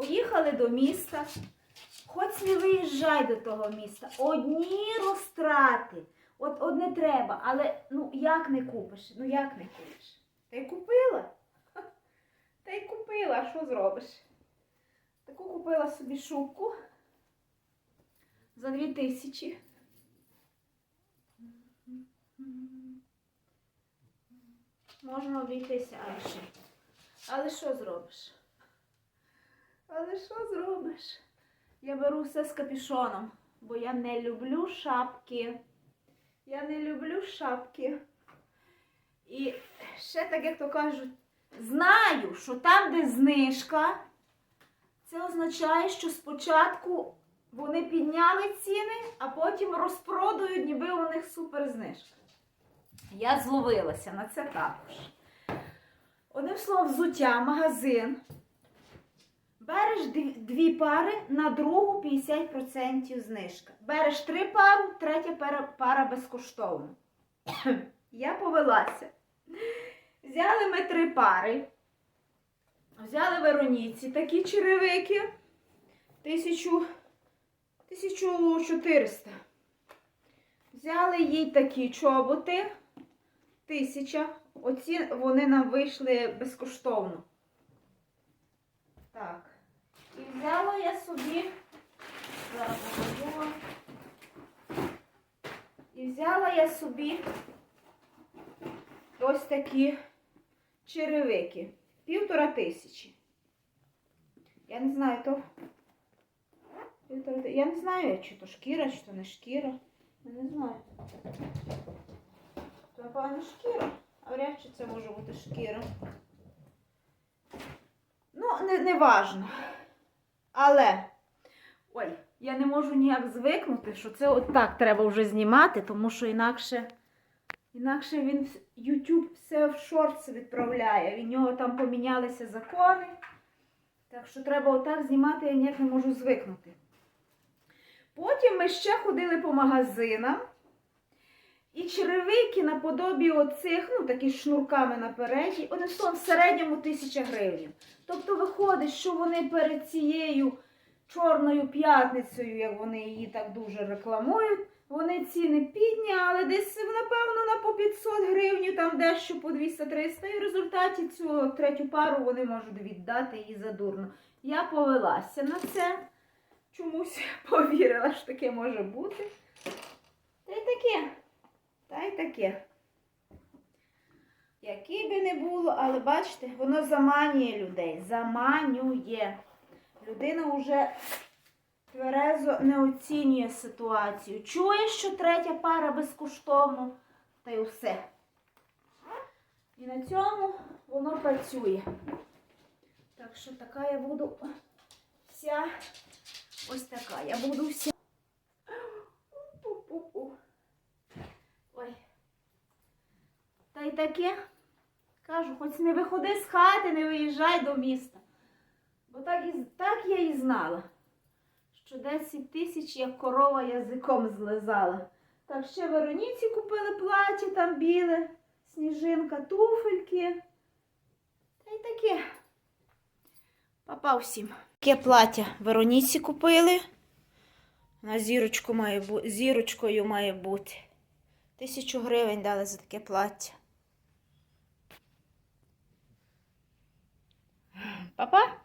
Поїхали до міста. Хоч не виїжджай до того міста. Одні розтрати. От одне треба, але ну як не купиш? Ну як не купиш? Та й купила. Та й купила, що зробиш? Таку купила собі шубку за дві тисячі. Можна обійтися аж. Але що зробиш? Але що зробиш? Я беру все з капюшоном, бо я не люблю шапки. Я не люблю шапки. І ще так, як то кажуть, знаю, що там, де знижка, це означає, що спочатку вони підняли ціни, а потім розпродають, ніби у них суперзнижка. Я зловилася на це також. Одним словом, взуття, магазин. Береш дві, пари, на другу 50% знижка. Береш три пару, третя пара, безкоштовно. Я повелася. Взяли ми три пари. Взяли Вероніці такі черевики. 1400. Взяли їй такі чоботи. Тисяча. Оці вони нам вийшли безкоштовно. Так. І взяла я собі. Зараз покажу вам. Я собі ось такі черевики. Півтора тисячі. Я не знаю, то. Я не знаю, чи то шкіра, чи то не шкіра. Я не знаю. То, напевно, шкіра. А вряд чи це може бути шкіра. Ну, не, не важно. Але, ой, я не можу ніяк звикнути, що це от так треба вже знімати, тому що інакше, інакше він YouTube все в шортс відправляє. Від нього там помінялися закони. Так що треба отак знімати, я ніяк не можу звикнути. Потім ми ще ходили по магазинам. І черевики наподобі оцих, ну такі шнурками напереді, вони в середньому тисяча гривень. Тобто виходить, що вони перед цією чорною п'ятницею, як вони її так дуже рекламують, вони ціни підняли десь, напевно, на по 500 гривень, там дещо по 200-300, і в результаті цю третю пару вони можуть віддати її задурно. Я повелася на це, чомусь повірила, що таке може бути. Та й таке. Та й таке. Який би не було, але бачите, воно заманює людей. Заманює. Людина вже тверезо не оцінює ситуацію. Чує, що третя пара безкоштовно, та й все. І на цьому воно працює. Так що така я буду вся ось така. Я буду вся. Ой. Та й таке. Кажу, хоч не виходи з хати, не виїжджай до міста. Бо так, і, так я і знала, що 10 тисяч як корова язиком злизала. Так ще Вероніці купили плаття там біле, сніжинка, туфельки. Та й таке. Папа всім. Таке плаття Вероніці купили. На зірочку має бу... зірочкою має бути. Тисячу гривень дали за таке плаття. Папа?